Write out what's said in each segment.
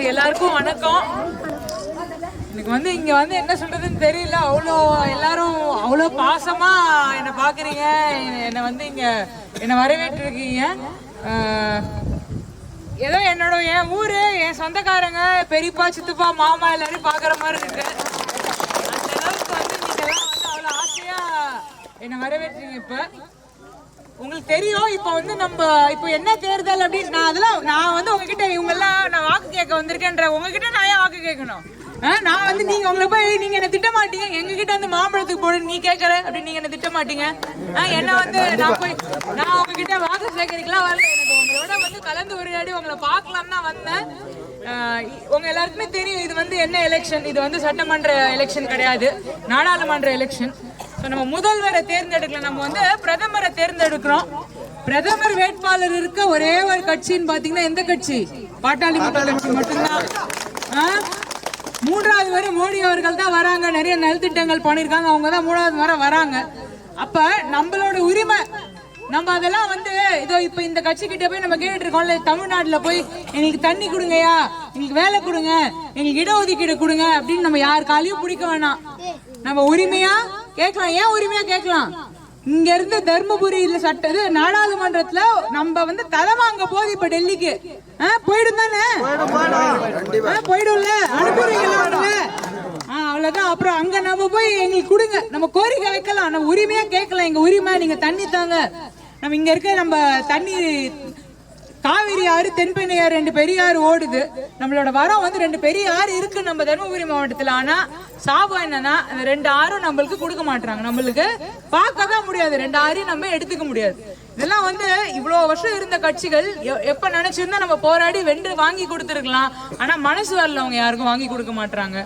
சரி எல்லாருக்கும் வணக்கம். எனக்கு வந்து இங்க வந்து என்ன சொல்றதுன்னு தெரியல. அவ்வளோ எல்லாரும் அவ்வளோ பாசமா என்னை பாக்குறீங்க என்னை வந்து இங்க என்னை வரவேற்றிருக்கீங்க. ஏதோ என்னோட என் ஊர் என் சொந்தக்காரங்க பெரியப்பா சித்துப்பா மாமா எல்லாரும் பார்க்குற மாதிரி இருக்கு. அந்த அளவுக்கு வந்து நீங்க வந்து அவ்வளோ ஆசையாக என்னை வரவேற்றுங்க இப்போ. உங்களுக்கு தெரியும் இப்போ வந்து நம்ம இப்போ என்ன தேர்தல் அப்படின்னு நான் அதெல்லாம் நான் வந்து உங்ககிட்ட இவங்க எல்லாம் நான் வாக்கு கேட்க வந்திருக்கேன்ற உங்ககிட்ட நான் ஏன் வாக்கு கேட்கணும்? நான் வந்து நீங்க உங்களை போய் நீங்க என்ன திட்ட மாட்டீங்க. எங்க கிட்ட வந்து மாம்பழத்துக்கு போடு நீ கேட்கற அப்படின்னு நீங்க என்ன திட்ட மாட்டீங்க. என்ன வந்து நான் போய் நான் உங்ககிட்ட வாக்கு சேகரிக்கலாம் வரல. எனக்கு உங்களோட வந்து கலந்து உரையாடி உங்களை பார்க்கலாம் தான் வந்தேன். உங்க எல்லாருக்குமே தெரியும் இது வந்து என்ன எலெக்ஷன் இது வந்து சட்டமன்ற எலெக்ஷன் கிடையாது. நாடாளுமன்ற எலெக்ஷன் ஸோ நம்ம முதல்வரை தேர்ந்தெடுக்கல. நம்ம வந்து பிரதமரை தேர்ந்தெடுக்கிறோம். பிரதமர் வேட்பாளர் இருக்க ஒரே ஒரு கட்சின்னு பாத்தீங்கன்னா எந்த கட்சி? பாட்டாளி மக்கள் கட்சி மட்டும்தான்? மூன்றாவது வரை மோடி அவர்கள் தான் வராங்க. நிறைய நலத்திட்டங்கள் பண்ணியிருக்காங்க. அவங்க தான் மூணாவது வரை வராங்க. அப்ப நம்மளோட உரிமை நம்ம அதெல்லாம் வந்து இதோ இப்ப இந்த கட்சி கிட்ட போய் நம்ம கேட்டுட்டு இருக்கோம்ல தமிழ்நாட்டுல போய் எங்களுக்கு தண்ணி கொடுங்கய்யா எங்களுக்கு வேலை கொடுங்க எங்களுக்கு இடஒதுக்கீடு கொடுங்க அப்படின்னு நம்ம யார் காலையும் பிடிக்க வேணாம். நம்ம உரிமையா கேட்கலாம். ஏன் உரிமையா கேட்கலாம்? இங்க இருந்து தர்மபுரியில சட்ட இது நாடாளுமன்றத்துல நம்ம வந்து தலை வாங்க போகுது இப்ப டெல்லிக்கு. ஆ, போயிடும் தானே? ஆ, போயிடும்ல? அனுப்புறீங்களா ஆ அவ்வளவுதான். அப்புறம் அங்க நம்ம போய் எங்களுக்கு கொடுங்க. நம்ம கோரிக்கை வைக்கலாம். நம்ம உரிமையா கேட்கலாம். எங்க உரிமை நீங்க தண்ணி தாங்க. நம்ம இங்க இருக்க நம்ம தண்ணி காவிரி ஆறு தென்பெண்ணை ஆறு ரெண்டு பெரிய ஆறு ஓடுது. நம்மளோட வரம் வந்து ரெண்டு பெரிய ஆறு இருக்கு நம்ம தருமபுரி மாவட்டத்துல. ஆனா சாபம் என்னன்னா அந்த ரெண்டு ஆறும் நம்மளுக்கு கொடுக்க மாட்டாங்க நம்மளுக்கு பார்க்கவே முடியாது. ரெண்டு ஆறையும் நம்ம எடுத்துக்க முடியாது. இதெல்லாம் வந்து இவ்வளோ வருஷம் இருந்த கட்சிகள் எப்போ எப்ப நினைச்சிருந்தா நம்ம போராடி வென்று வாங்கி கொடுத்துருக்கலாம். ஆனா மனசு வரல அவங்க யாருக்கும் வாங்கி கொடுக்க மாட்டாங்க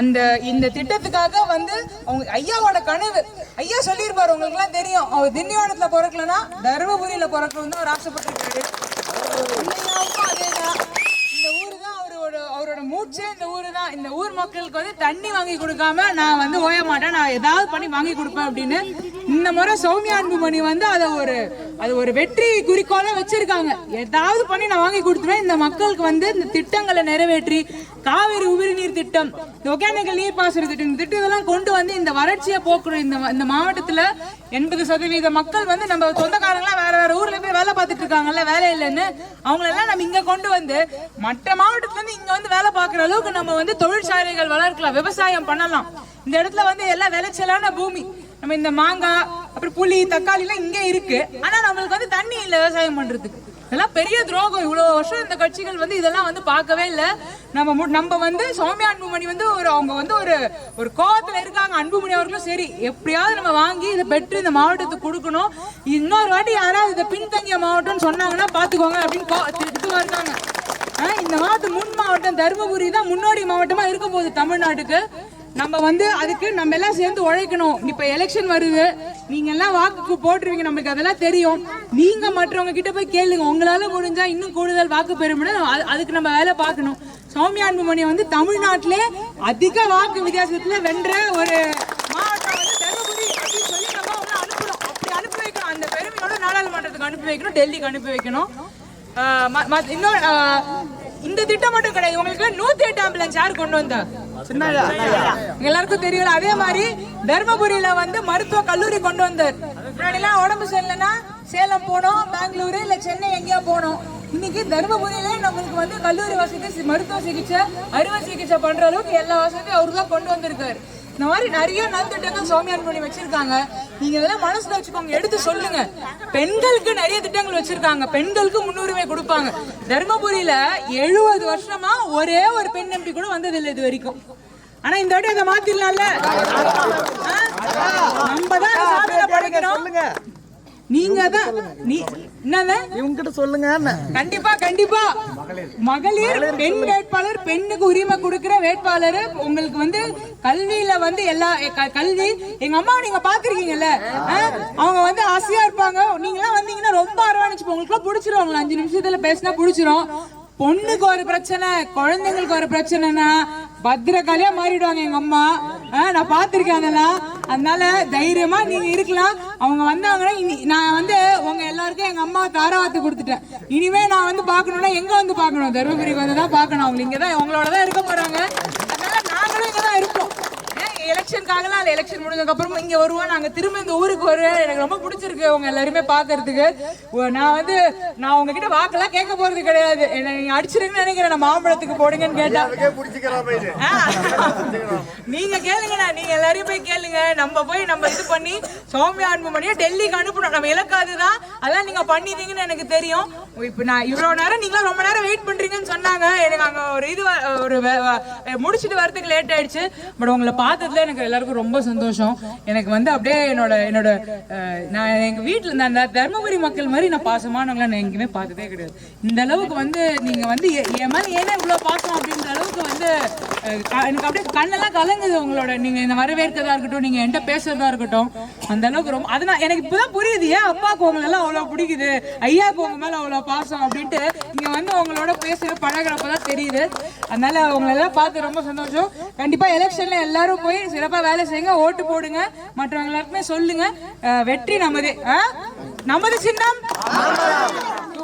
அந்த இந்த திட்டத்துக்காக வந்து அவங்க ஐயாவோட கனவு. ஐயா சொல்லியிருப்பாரு உங்களுக்கு எல்லாம் தெரியும். அவர் திண்டிவனத்துல பிறக்கலன்னா தருமபுரியில பிறக்கணும் தான் அவர் ஆசைப்பட்டிருக்காரு. இந்த ஊரு தான் அவரோட அவரோட மூச்சே இந்த ஊரு தான். இந்த ஊர் மக்களுக்கு வந்து தண்ணி வாங்கி கொடுக்காம நான் வந்து ஓய மாட்டேன் நான் ஏதாவது பண்ணி வாங்கி கொடுப்பேன் அப்படின்னு இந்த முறை சௌமியா அன்புமணி வந்து அதை ஒரு அது ஒரு வெற்றி குறிக்கோளா வச்சிருக்காங்க. ஏதாவது பண்ணி நான் வாங்கி கொடுத்துருவேன். இந்த மக்களுக்கு வந்து இந்த திட்டங்களை நிறைவேற்றி காவிரி உபரி நீர் திட்டம் இந்த ஒகேனக்கல் நீர்ப்பாசன திட்டம் இந்த திட்டம் இதெல்லாம் கொண்டு வந்து இந்த வறட்சியை போக்குற இந்த இந்த மாவட்டத்தில் எண்பது சதவீத மக்கள் வந்து நம்ம சொந்தக்காரங்களாம் வேற வேற ஊர்ல போய் வேலை பார்த்துட்டு இருக்காங்கல்ல வேலை இல்லைன்னு அவங்களெல்லாம் நம்ம இங்கே கொண்டு வந்து மற்ற மாவட்டத்துலேருந்து இங்கே வந்து வேலை பார்க்குற அளவுக்கு நம்ம வந்து தொழிற்சாலைகள் வளர்க்கலாம் விவசாயம் பண்ணலாம். இந்த இடத்துல வந்து எல்லாம் விளைச்சலான பூமி. நம்ம இந்த மாங்காய் அப்புறம் புளி தக்காளி எல்லாம் இங்கே இருக்கு. ஆனா நம்மளுக்கு வந்து தண்ணி இல்லை விவசாயம் பண்றதுக்கு. இதெல்லாம் பெரிய துரோகம். இவ்வளவு வருஷம் இந்த கட்சிகள் வந்து இதெல்லாம் வந்து பார்க்கவே இல்லை. நம்ம மு- நம்ம வந்து சௌமியா அன்புமணி வந்து ஒரு அவங்க வந்து ஒரு ஒரு கோவத்தில் இருக்காங்க. அன்புமணி அவர்களும் சரி எப்படியாவது நம்ம வாங்கி இதை பெற்று இந்த மாவட்டத்துக்கு கொடுக்கணும். இன்னொரு வாட்டி யாராவது இதை பின்தங்கிய மாவட்டம்னு சொன்னாங்கன்னா பாத்துக்கோங்க அப்படின்னு கோ- திட்டுவா இருக்காங்க இந்த மாவட்டம் முன் மாவட்டம் தருமபுரி தான் முன்னோடி மாவட்டமா இருக்க போகுது தமிழ்நாட்டுக்கு. நம்ம வந்து அதுக்கு நம்ம எல்லாம் சேர்ந்து உழைக்கணும். இப்ப எலெக்ஷன் வருது. நீங்க எல்லாம் வாக்குக்கு போட்டுருவீங்க. நம்மளுக்கு அதெல்லாம் தெரியும். நீங்க மற்றவங்க கிட்ட போய் கேளுங்க. உங்களால முடிஞ்சா இன்னும் கூடுதல் வாக்கு பெறும்னு அது- அதுக்கு நம்ம வேலை பார்க்கணும். சௌமியா அன்புமணி வந்து தமிழ்நாட்டிலே அதிக வாக்கு வித்தியாசத்துல வென்ற ஒரு மாவட்டம் வந்து தருமபுரி அப்படின்னு சொல்லி நம்ம அனுப்பணும் அப்படி அனுப்பி வைக்கணும். அந்த பெருமையோட நாடாளுமன்றத்துக்கு அனுப்பி வைக்கணும். டெல்லிக்கு அனுப்பி வைக்கணும். ஆஹ் இந்த திட்டம் மட்டும் கிடையாது. உங்களுக்கு நூத்தி எட்டு ஆம்புலன்ஸ் யார் கொண்டு வந்தா? எல்லாருக்கும் தெரியல அதே மாதிரி தர்மபுரியில வந்து மருத்துவ கல்லூரி கொண்டு வந்தார். முன்னாடி எல்லாம் உடம்பு சரியில்லைன்னா சேலம் போனோம் பெங்களூரு இல்ல சென்னை எங்கேயோ போனோம். இன்னைக்கு தர்மபுரியில நம்மளுக்கு வந்து கல்லூரி வசதி மருத்துவ சிகிச்சை அறுவை சிகிச்சை பண்ற அளவுக்கு எல்லா வசதியும் அவரு தான் கொண்டு வந்திருக்காரு. இந்த மாதிரி நிறைய நலத்திட்டங்கள் சௌமியான் பண்ணி வச்சிருக்காங்க. நீங்க இதெல்லாம் மனசுல வச்சுக்கோங்க. எடுத்து சொல்லுங்க. பெண்களுக்கு நிறைய திட்டங்கள் வச்சிருக்காங்க. பெண்களுக்கு முன்னுரிமை கொடுப்பாங்க. தர்மபுரியில எழுபது வருஷமா ஒரே ஒரு பெண் எம்பி கூட வந்ததில்லை இது வரைக்கும். ஆனா இந்த வாட்டி அதை மாத்திரலாம்ல? நம்ம தான் படைக்கணும் நீங்க தான் நீ என்னது? இவங்க கிட்ட சொல்லுங்க கண்டிப்பா கண்டிப்பா. மகளிர். பெண் வேட்பாளர் பெண்ணுக்கு உரிமை கொடுக்கிற வேட்பாளர். உங்களுக்கு வந்து கல்வியில வந்து எல்லா கல்வி. எங்க அம்மா நீங்க பாத்திருக்கீங்கல்ல? அவங்க வந்து ஆசையா இருப்பாங்க. நீங்க எல்லாம் வந்தீங்கன்னா ரொம்ப அரவணைச்சு உங்களுக்கு பிடிச்சிரும். அஞ்சு நிமிஷத்துல பேசினா பிடிச்சிரும். பொண்ணுக்கு ஒரு பிரச்சனை குழந்தைங்களுக்கு ஒரு பிரச்சனைனா பத்திரகாலியா மாறிடுவாங்க எங்க அம்மா. ஆ, நான் பாத்திருக்கேன் அதெல்லாம். அதனால தைரியமா நீங்க இருக்கலாம். அவங்க வந்தாங்கன்னா இனி நான் வந்து உங்க எல்லாருக்கும் எங்க அம்மா தாராவாத்து கொடுத்துட்டேன். இனிமே நான் வந்து பாக்கணும்னா எங்க வந்து பார்க்கணும்? தருமபுரிக்கு வந்து தான் பார்க்கணும். அவங்க இங்கதான் உங்களோட தான் இருக்க போறாங்க அதனால நாங்களும் இங்க தான் இருப்போம் எலெக்ஷனுக்காகலாம் இல்லை எலெக்ஷன் முடிஞ்சதுக்கு அப்புறம் இங்க வருவோம். நாங்க திரும்ப இந்த ஊருக்கு வருவேன். எனக்கு ரொம்ப பிடிச்சிருக்கு உங்க எல்லாருமே பாக்குறதுக்கு நான் வந்து நான் உங்ககிட்ட வாக்கெல்லாம் கேட்க போறது கிடையாது. என்ன நீங்க அடிச்சிருங்கன்னு நினைக்கிறேன். நான் மாம்பழத்துக்கு போடுங்கன்னு கேட்டா. ஆ. நீங்க கேளுங்கண்ணா நீங்க எல்லாரையும் போய் கேளுங்க. நம்ம போய் நம்ம இது பண்ணி சௌமியா அன்புமணியை டெல்லிக்கு அனுப்பணும். நம்ம இலக்கு அதுதான் அதான் நீங்க பண்ணிட்டீங்கன்னு எனக்கு தெரியும். இப்ப நான் இவ்வளவு நேரம் நீங்களும் ரொம்ப நேரம் வெயிட் பண்றீங்கன்னு சொன்னாங்க. எனக்கு அங்க ஒரு இது ஒரு முடிச்சிட்டு வரதுக்கு லேட் ஆயிடுச்சு. பட் உங்களை பார்த்ததுல எனக்கு எல்லாருக்கும் ரொம்ப சந்தோஷம். எனக்கு வந்து அப்படியே என்னோட என்னோட நான் எங்க வீட்டுல இருந்த அந்த தர்மபுரி மக்கள் மாதிரி நான் பாசமானவங்கள நான் எங்கேயுமே பார்த்ததே கிடையாது. இந்த அளவுக்கு வந்து நீங்க வந்து எ- என் மேல ஏன்னா இவ்வளவு பாசம் அப்படின்ற அளவுக்கு வந்து எனக்கு அப்படியே கண்ணெல்லாம் கலங்குது உங்களோட. நீங்க இந்த வரவேற்கிறதா இருக்கட்டும் நீங்க என்கிட்ட பேசுறதா இருக்கட்டும் அந்த அளவுக்கு ரொம்ப அதனால எனக்கு இப்பதான் புரியுது ஏன் அப்பாவுக்கு உங்களை எல்லாம் அவ்வளவு பிடிக்குது ஐயாவுக்கு உங்க மேல அவ்வளவு பாசம் அப்படின்ட்டு. இங்க வந்து உங்களோட பேசுற பழகிறப்பதான் தெரியுது. அதனால உங்களை எல்லாம் பார்த்து ரொம்ப சந்தோஷம். கண்டிப்பா எலெக்ஷன்ல எல்லாரும் போய் சிறப்பா வேலை செய்யுங்க ஓட்டு போடுங்க மற்றவங்க எல்லாருக்குமே சொல்லுங்க. வெற்றி நமது. ஆ? நமது சின்னம்.